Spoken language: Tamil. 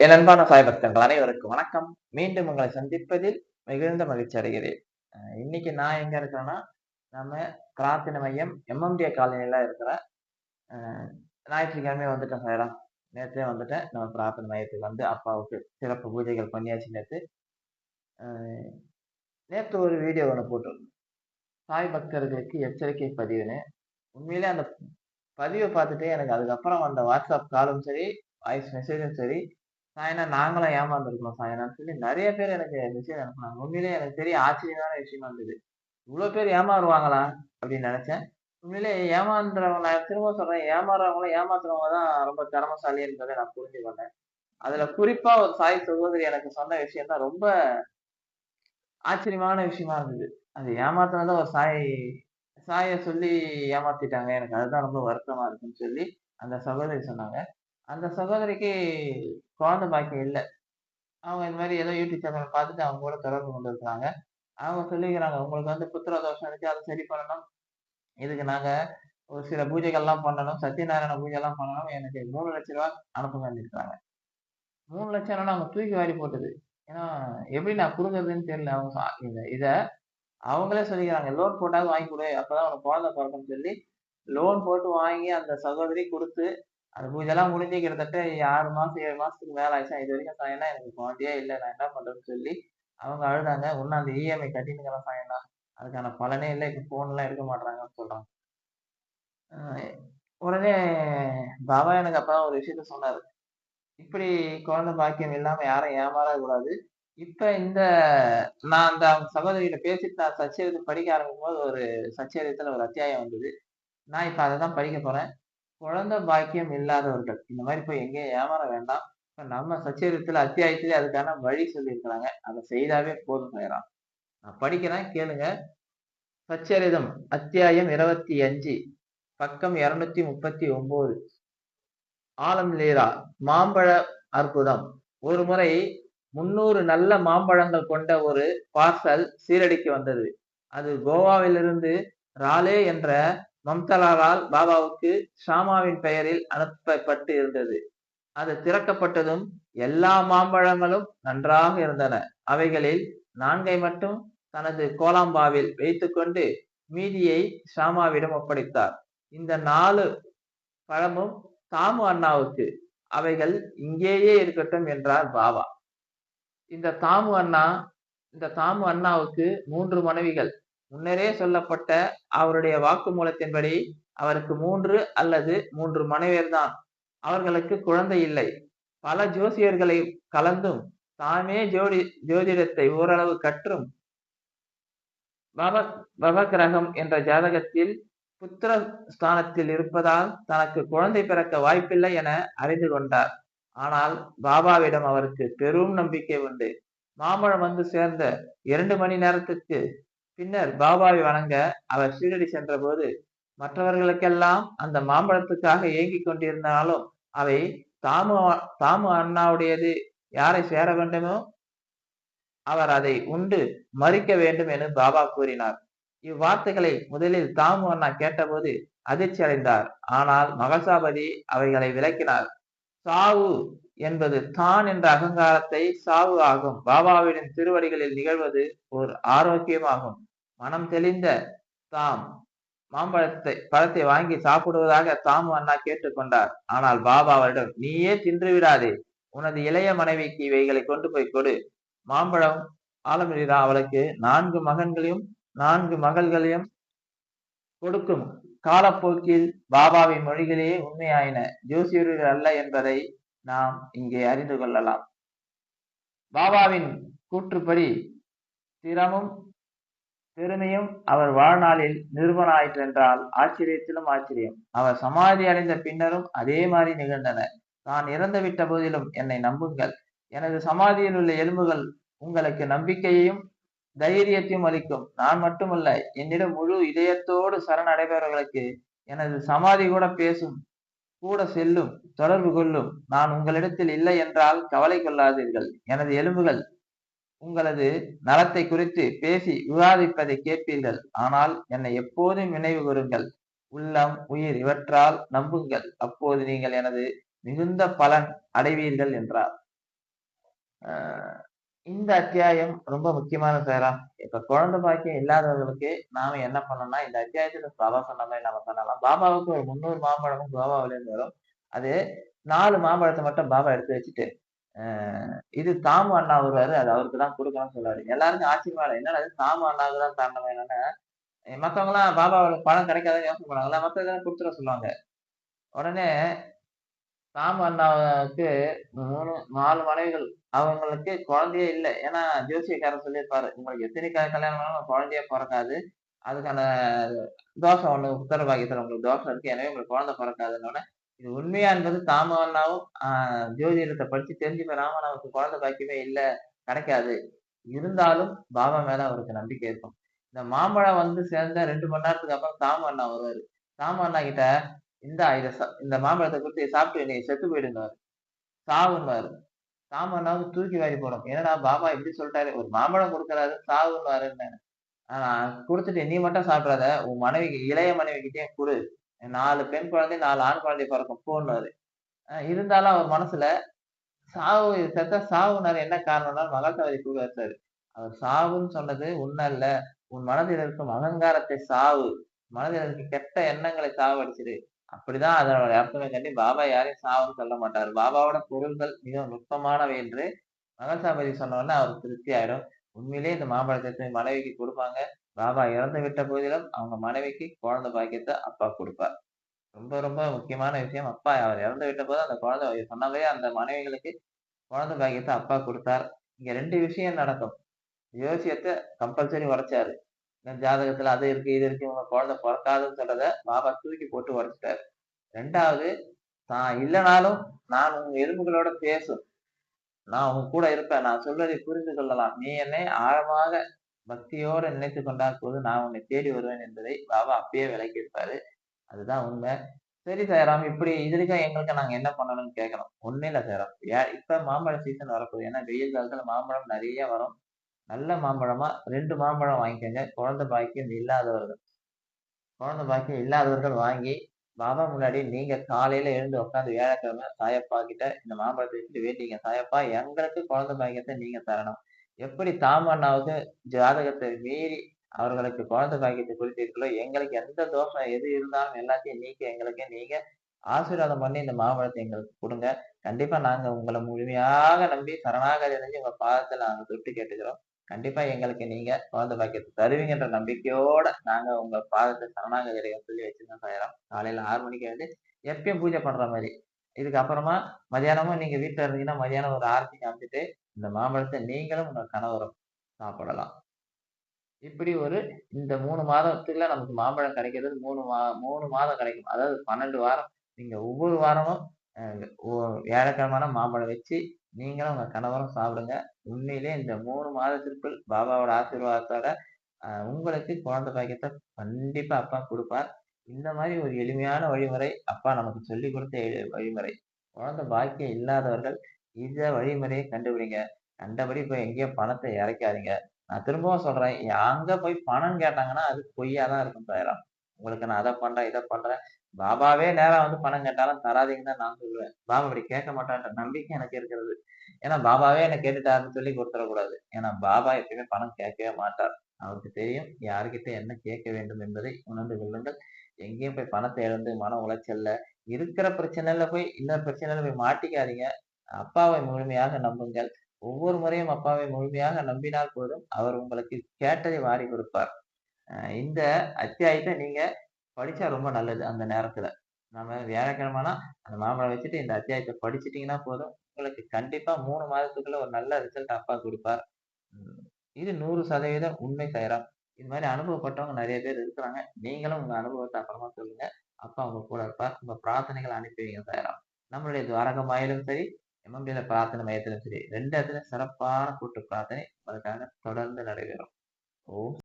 என் அன்பான சாய் பக்தர்கள் அனைவருக்கும் வணக்கம். மீண்டும் உங்களை சந்திப்பதில் மிகுந்த மகிழ்ச்சி அடைகிறேன். இன்னைக்கு நான் எங்க இருக்கிறேன்னா நம்ம பிரார்த்தனை மையம் எம்எம்டிஏ காலனியில இருக்கிற ஞாயிற்றுக்கிழமை வந்துட்டேன் சாயரா நேற்றே வந்துட்டேன். நம்ம பிரார்த்தனை மையத்துக்கு வந்து அப்பாவுக்கு சிறப்பு பூஜைகள் பண்ணியாச்சு நேற்று நேற்று ஒரு வீடியோ ஒன்று போட்டிருந்தேன் சாய் பக்தர்களுக்கு எச்சரிக்கை பதிவுன்னு. உண்மையிலே அந்த பதிவை பார்த்துட்டு எனக்கு அதுக்கப்புறம் வந்த வாட்ஸ்அப் காலும் சரி வாய்ஸ் மெசேஜும் சரி சாயனா நாங்களும் ஏமாந்துருக்கோம் சாயனான்னு சொல்லி நிறைய பேர் எனக்கு மெசேஜ் அனுப்புனாங்க உண்மையிலே எனக்கு பெரிய ஆச்சரியமான விஷயமா இருந்தது. இவ்வளோ பேர் ஏமாறுவாங்களா? அப்படின்னு நினைச்சேன். உண்மையிலே ஏமாந்துறவங்க நான் திரும்ப சொல்றேன் ஏமாறுறவங்களும் ஏமாத்துறவங்க தான் ரொம்ப திறமசாலி என்பதை நான் புரிஞ்சு கொண்டேன் அதுல குறிப்பா ஒரு சாய் சகோதரி எனக்கு சொன்ன விஷயம் தான் ரொம்ப ஆச்சரியமான விஷயமா இருந்தது. அது ஏமாத்தினதான் ஒரு சாய் சாயை சொல்லி ஏமாத்திட்டாங்க. எனக்கு அதுதான் ரொம்ப வருத்தமா இருக்குன்னு சொல்லி அந்த சகோதரி சொன்னாங்க. அந்த சகோதரிக்கு குழந்தை பாக்கியம் இல்லை. அவங்க இந்த மாதிரி ஏதோ யூடியூப் சேனல் பார்த்துட்டு அவங்க கூட தொடர்பு கொண்டிருக்கிறாங்க. அவங்க சொல்லிக்கிறாங்க உங்களுக்கு வந்து புத்திர தோஷம் இருக்கு அதை சரி பண்ணணும். இதுக்கு நாங்க ஒரு சில பூஜைகள்லாம் பண்ணணும். சத்யநாராயண பூஜை எல்லாம் பண்ணணும். எனக்கு மூணு லட்ச ரூபா அனுப்புங்க வேண்டியிருக்காங்க மூணு லட்சம் ரூபா அவங்க தூக்கி வாரி போட்டது. ஏன்னா எப்படி நான் கொடுக்குறதுன்னு தெரியல. அவங்க இதை இதை அவங்களே சொல்லிக்கிறாங்க லோன் போட்டாவது வாங்கி கொடு. அப்பதான் உனக்கு குழந்தை பிறக்கும்னு சொல்லி லோன் போட்டு வாங்கி அந்த சகோதரி கொடுத்து அந்த பூஜைலாம் முடிஞ்சு கிட்டத்தட்ட ஆறு மாசம் ஏழு மாசத்துக்கு மேல ஆயிடுச்சா. இது வரைக்கும் சாயனா எனக்கு குழந்தையே இல்லை. நான் என்ன பண்றேன்னு சொல்லி அவங்க அழுதாங்க. இன்னும் அந்த இஎம்ஐ கட்டினுக்கிறேன் சாயனா அதுக்கான பலனே இல்லை. இப்போ ஃபோன் எல்லாம் எடுக்க மாட்டாங்கன்னு சொல்றாங்க. உடனே பாபா எனக்கு அப்பா ஒரு விஷயத்த சொன்னாரு. இப்படி குழந்தை பாக்கியம் இல்லாம யாரும் ஏமாறக்கூடாது. இப்ப இந்த நான் அந்த அவங்க சகோதரிகிட்ட பேசிட்டு நான் சச்சரித்து படிக்க ஆரம்பிக்கும் போது ஒரு சச்சரித்துல ஒரு அத்தியாயம் வந்தது. நான் இப்ப அதை தான் படிக்க போறேன். குழந்தை பாக்கியம் இல்லாதவர்கள். இந்த மாதிரி போய் எங்கேயும் ஏமாற வேண்டாம். இப்ப நம்ம சச்சரித்துல அத்தியாயத்திலே அதுக்கான வழி சொல்லியிருக்கிறாங்க. அதை செய்தாவே போதும் செய்யறான் நான் படிக்கிறேன் கேளுங்க. சச்சரிதம் அத்தியாயம் இருபத்தி அஞ்சு பக்கம் இருநூத்தி முப்பத்தி ஒன்பது ஆலம் லீலா மாம்பழ அற்புதம். ஒரு முறை முன்னூறு நல்ல மாம்பழங்கள் கொண்ட ஒரு பார்சல் சீரடிக்கு வந்தது. அது கோவாவிலிருந்து ராலே என்ற மம்தலாலால் பாபாவுக்கு ஷாமாவின் பெயரில் அனுப்பப்பட்டு இருந்தது. அது திறக்கப்பட்டதும் எல்லா மாம்பழங்களும் நன்றாக இருந்தன. அவைகளில் நான்கை மட்டும் தனது கோலாம்பாவில் வைத்துக்கொண்டு மீதியை ஷாமாவிடம் ஒப்படைத்தார். இந்த நாலு பழமும் தாமு அண்ணாவுக்கு. அவைகள் இங்கேயே இருக்கட்டும் என்றார் பாபா. இந்த தாமு அண்ணா இந்த தாமு அண்ணாவுக்கு மூன்று மனைவிகள். முன்னரே சொல்லப்பட்ட அவருடைய வாக்குமூலத்தின்படி அவருக்கு மூன்று அல்லது மூன்று மனைவியர் தான் அவர்களுக்கு குழந்தை இல்லை. பல ஜோசியர்களை கலந்தும் தாமே ஜோடி ஜோதிடத்தை ஓரளவு கற்றும் பவ கிரகம் என்ற ஜாதகத்தில் புத்திர ஸ்தானத்தில் இருப்பதால் தனக்கு குழந்தை பிறக்க வாய்ப்பில்லை என அறிந்து கொண்டார். ஆனால் பாபாவிடம் அவருக்கு பெரும் நம்பிக்கை உண்டு. மாம்பழம் வந்து சேர்ந்த இரண்டு மணி நேரத்துக்கு பின்னர் பாபாவை வணங்க அவர் ஷீரடி சென்றபோது மற்றவர்களுக்கெல்லாம் அந்த மாம்பழத்துக்காக ஏங்கிக் கொண்டிருந்தாலும் அவை தாமு தாமு அண்ணாவுடையது யாரை சேர வேண்டுமோ அவர் அதை உண்டு மறிக்க வேண்டும் என பாபா கூறினார். இவ்வார்த்தைகளை முதலில் தாமு அண்ணா கேட்டபோது அதிர்ச்சி அடைந்தார் ஆனால் மகசாபதி அவைகளை விளக்கினார். சாவு என்பது தான் என்ற அகங்காரத்தை சாவு ஆகும். பாபாவிடம் திருவடிகளில் நிகழ்வது ஒரு ஆரோக்கியமாகும். மனம் தெளிந்த தாம் மாம்பழத்தை பழத்தை வாங்கி சாப்பிடுவதாக தாமு அண்ணா கேட்டுக்கொண்டார். ஆனால் பாபா அவரிடம் நீயே தின்று விடாதே. உனது இளைய மனைவிக்கு இவைகளை கொண்டு போய் கொடு. மாம்பழம் ஆலமிரா அவளுக்கு நான்கு மகன்களையும் நான்கு மகள்களையும் கொடுக்கும். காலப்போக்கில் பாபாவின் மொழிகளே உண்மையாயின ஜோசியர்கள் அல்ல என்பதை நாம் இங்கே அறிந்து கொள்ளலாம். பாபாவின் கூற்றுப்படி திறமும் பெருமையும் அவர் வாழ்நாளில் நிறுவனாயிற்றென்றால் ஆச்சரியத்திலும் ஆச்சரியம். அவர் சமாதி அடைந்த பின்னரும் அதே மாதிரி நிகழ்ந்தன. நான் இறந்து விட்ட போதிலும் என்னை நம்புங்கள். எனது சமாதியில் உள்ள எலும்புகள் உங்களுக்கு நம்பிக்கையையும் தைரியத்தையும் அளிக்கும். நான் மட்டுமல்ல என்னிடம் முழு இதயத்தோடு சரணடைபவர்களுக்கு எனது சமாதி கூட பேசும் கூட செல்லும் தொடர்பு கொள்ளும். நான் உங்களிடத்தில் இல்லை என்றால் கவலை கொள்ளாதீர்கள். எனது எலும்புகள் உங்களது நலத்தை குறித்து பேசி விவாதிப்பதை கேட்பீர்கள். ஆனால் என்னை எப்போதும் நினைவு கூறுங்கள். உள்ளம் உயிர் இவற்றால் நம்புங்கள். அப்போது நீங்கள் எனது மிகுந்த பலன் அடைவீர்கள் என்றார். இந்த அத்தியாயம் ரொம்ப முக்கியமான சேரா இப்ப குழந்தை பாக்கியம் இல்லாதவர்களுக்கு நாம என்ன பண்ணணும்னா, இந்த அத்தியாயத்துல பாபா சொன்ன மாதிரி நம்ம பண்ணலாம். பாபாவுக்கு ஒரு 300 மாம்பழமும் கோவாவிலேருந்து வரும். அது நாலு மாம்பழத்தை மட்டும் பாபா எடுத்து வச்சுட்டு, இது தாமு அண்ணா வருவாரு. அது அவருக்கு தான் கொடுக்கணும்னு சொல்லுவாரு. எல்லாருக்கும் ஆச்சரியமா என்ன என்னடா தாமு அண்ணாவுக்கு தான் தரணுமா என்னன்னு, மத்தவங்கலாம் பாபாவோட பழம் கிடைக்காதுன்னு யோசனை பண்ணுவாங்கல்ல. மத்தவங்க கொடுத்துட சொல்லுவாங்க. உடனே தாமு அண்ணாவுக்கு 3 4 மனைவிகள். அவங்களுக்கு குழந்தையே இல்ல. ஏன்னா ஜோசியக்காரர் சொல்லியிருப்பாரு. உங்களுக்கு எத்தனை க கல்யாணம் ஆனாலும் குழந்தையே பொறக்காது. அதுக்கான தோஷம் ஒண்ணு உத்தர பாக்கியத்துல உங்களுக்கு தோஷம் இருக்கு. எனவே உங்களுக்கு குழந்தை பொறக்காதுன்னோனே, இது உண்மையா என்பது தாமு அண்ணாவும் படித்து ஜோதிடத்த படிச்சு தெரிஞ்சு ராமண்ணாவுக்கு குழந்தை பாக்கியமே இல்ல, கிடைக்காது. இருந்தாலும் பாபா மேல அவருக்கு நம்பிக்கை இருக்கும். இந்த மாம்பழம் வந்து சேர்ந்த 2 மணி நேரத்துக்கு அப்புறம் தாமு அண்ணா வருவாரு. தாமு அண்ணா கிட்ட, இந்தா இத இந்த மாம்பழத்த குடுத்து சாப்பிட்டு நீ செத்து போயிடுன்னுவாரு. சாவுன்னுவாரு. தாமு தூக்கி வாரி போடும். ஏன்னா பாபா இப்படி சொல்லிட்டாரு ஒரு மாம்பழம் குடுக்குறாரு, சாவுன்னுவாருன்னு. ஆஹ் குடுத்துட்டு நீ மட்டும் சாப்பிடாத. உன் மனைவிக்கு இளைய மனைவிகிட்டயும் குடு. நாலு பெண் குழந்தை, நாலு ஆண் குழந்தை பிறக்கும் போன்னுவாரு. இருந்தாலும் அவர் மனசுல சாவு செத்த சாவுனாரு என்ன காரணம்னா மகாத்மாவை கூறுவாரு. அவர் சாவுன்னு சொன்னது உன்ன அல்ல. உன் மனதில் இருக்கும் அகங்காரத்தை சாவு. மனதில் இருக்க கெட்ட எண்ணங்களை சாவடிச்சிடு. அப்படிதான் அதனோட அர்த்தமே கண்டி பாபா யாரையும் சாவுன்னு சொல்ல மாட்டாரு. பாபாவோட பொருள்கள் மிக நுட்பமானவை என்று மகசாபதி சொன்ன உடனே அவருக்கு திருப்தி ஆயிடும். உண்மையிலேயே இந்த மாம்பழத்தை மனைவிக்கு கொடுப்பாங்க பாபா இறந்து விட்ட போதிலும் அவங்க மனைவிக்கு குழந்தை பாக்கியத்தை அப்பா குடுப்பார். ரொம்ப ரொம்ப முக்கியமான விஷயம். அப்பா அவர் இறந்து விட்ட போது அந்த குழந்தை சொன்ன அந்த மனைவிகளுக்கு குழந்தை பாக்கியத்தை அப்பா குடுத்தார். இங்க ரெண்டு விஷயம் நடக்கும். ஜோசியத்தை கம்பல்சரி உடைச்சாரு. ஜாதகத்துல அது இருக்கு, இது இருக்கு. உங்க குழந்தை பிறக்காதுன்னு சொல்றத பாபா தூக்கி போட்டு உடைச்சுட்டாரு. 2வது தான் இல்லைனாலும் நான் உங்க எலும்புகளோட பேசும். நான் உங்க கூட இருப்பேன். நான் சொல்றதை புரிந்து கொள்ளலாம். நீ என்னை ஆழமாக பக்தியோட நினைத்துக் கொண்டால் போது நான் உன்னை தேடி வருவேன் என்பதை பாபா அப்பயே விளக்கியிருப்பாரு. அதுதான் உண்மை. சரி சாய்ராம், இப்படி இதுக்காக எங்களுக்கு நாங்க என்ன பண்ணணும்னு கேட்கணும். ஒண்ணும் இல்ல சாய்ராம். ஏ இப்ப மாம்பழ சீசன் வரப்போகுது. ஏன்னா வெயில் காலத்துல மாம்பழம் நிறைய வரும். நல்ல மாம்பழமா ரெண்டு மாம்பழம் வாங்கிக்கோங்க குழந்தை பாக்கியம் இல்லாதவர்கள். குழந்தை பாக்கியம் இல்லாதவர்கள் வாங்கி, பாபா முன்னாடி நீங்க காலையில எழுந்து உட்கார்ந்து வியாழக்கிழமை சாயப்பா கிட்ட இந்த மாம்பழத்தை வச்சுட்டு வேண்டிங்க. சாயப்பா எங்களுக்கு குழந்தை பாக்கியத்தை நீங்க தரணும். எப்படி தாமண்ணாவுக்கு ஜாதகத்தை மீறி அவர்களுக்கு குழந்தை பாக்கியத்தை குறித்தீர்களோ எங்களுக்கு எந்த தோஷம் எது இருந்தாலும் எல்லாத்தையும் நீக்கி எங்களுக்கு நீங்க ஆசீர்வாதம் பண்ணி இந்த மாம்பழத்தை எங்களுக்கு குடுங்க. கண்டிப்பா நாங்க உங்களை முழுமையாக நம்பி சரணாகதி அடைஞ்சு உங்க பாதத்துல நாங்க தொட்டு கேட்டுக்கிறோம். கண்டிப்பா எங்களுக்கு நீங்க குழந்தை பாக்கியத்தை தருவீங்கன்ற நம்பிக்கையோட நாங்க உங்க பாதத்தை சரணாகதி சொல்லி வச்சிருந்தோம் சாயிரம் காலையில ஆறு மணிக்கு வந்து எப்பயும் பூஜை பண்ற மாதிரி இதுக்கு அப்புறமா மதியானமும் நீங்க வீட்டுல இருந்தீங்கன்னா, மதியானம் ஒரு ஆரத்தி காமிச்சுட்டு, இந்த மாம்பழத்தை நீங்களும் உங்க கணவரும் சாப்பிடலாம். இப்படி ஒரு இந்த மூணு மாதத்துல நமக்கு மாம்பழம் கிடைக்கிறது மூணு மா மூணு மாதம் கிடைக்கும். அதாவது 12 வாரம். நீங்க ஒவ்வொரு வாரமும் அ வியாழக்கிழமைனா மாம்பழம் வச்சு, நீங்களும் உங்க கணவரும் சாப்பிடுங்க. உண்மையிலேயே இந்த மூணு மாதத்திற்குள் பாபாவோட ஆசீர்வாதத்தோட உங்களுக்கு குழந்தை பாக்கியத்தை கண்டிப்பா அப்பா கொடுப்பார் இந்த மாதிரி ஒரு எளிமையான வழிமுறை அப்பா நமக்கு சொல்லிக் கொடுத்த வழிமுறை. குழந்தை பாக்கியம் இல்லாதவர்கள் இந்த வழிமுறையை கண்டுபிடிங்க. கண்டபடி போய் எங்கேயோ பணத்தை இறைக்காதீங்க. நான் திரும்பவும் சொல்றேன். அங்க போய் பணம் கேட்டாங்கன்னா, அது பொய்யா தான் இருக்கும் சாய்ராம். உங்களுக்கு நான் அதை பண்றேன், இதை பண்றேன். பாபாவே நேரா வந்து பணம் கேட்டாலும் தராதீங்கன்னு தான் நான் சொல்லுவேன். பாபா அப்படி கேட்க மாட்டான்ற நம்பிக்கை எனக்கு இருக்கிறது. ஏன்னா பாபாவே என்ன கேட்டுட்டாருன்னு சொல்லி கொடுத்துடக்கூடாது ஏன்னா பாபா எப்பயுமே பணம் கேட்கவே மாட்டார். அவருக்கு தெரியும் யாருக்கிட்ட என்ன கேட்க வேண்டும் என்பதை உணர்ந்து கொள்ளுங்கள். எங்கேயும் போய் பணத்தை இழந்து மன உளைச்சல்ல, இருக்கிற பிரச்சனையில போய் இன்னொரு பிரச்சனையில போய் மாட்டிக்காதீங்க. அப்பாவை முழுமையாக நம்புங்கள். ஒவ்வொரு முறையும் அப்பாவை முழுமையாக நம்பினால் போதும், அவர் உங்களுக்கு கேட்டதை வாரி கொடுப்பார். இந்த அத்தியாயத்தை நீங்க படித்தா ரொம்ப நல்லது அந்த நேரத்தில் நம்ம வியாழக்கிழமைனா அந்த மாம்பழம் வச்சுட்டு இந்த அத்தியாயத்தை படிச்சிட்டிங்கன்னா போதும், உங்களுக்கு கண்டிப்பாக மூணு மாதத்துக்குள்ள ஒரு நல்ல ரிசல்ட் அப்பா கொடுப்பார் இது 100% உண்மை சாய்ராம். இது மாதிரி அனுபவப்பட்டவங்க நிறைய பேர் இருக்கிறாங்க. நீங்களும் உங்கள் அனுபவத்தை அப்புறமா சொல்லுங்க. அப்பா உங்க கூட இருப்பார். உங்க பிரார்த்தனைகள் அனுப்பி வைங்க நம்மளுடைய துவாரகமாயிலும் சரி, எம்எம்பியில பிரார்த்தனை மையத்திலும் சரி, ரெண்டு இடத்துல சிறப்பான கூட்டு பிரார்த்தனை உங்களுக்காக தொடர்ந்து நடைபெறும். ஓ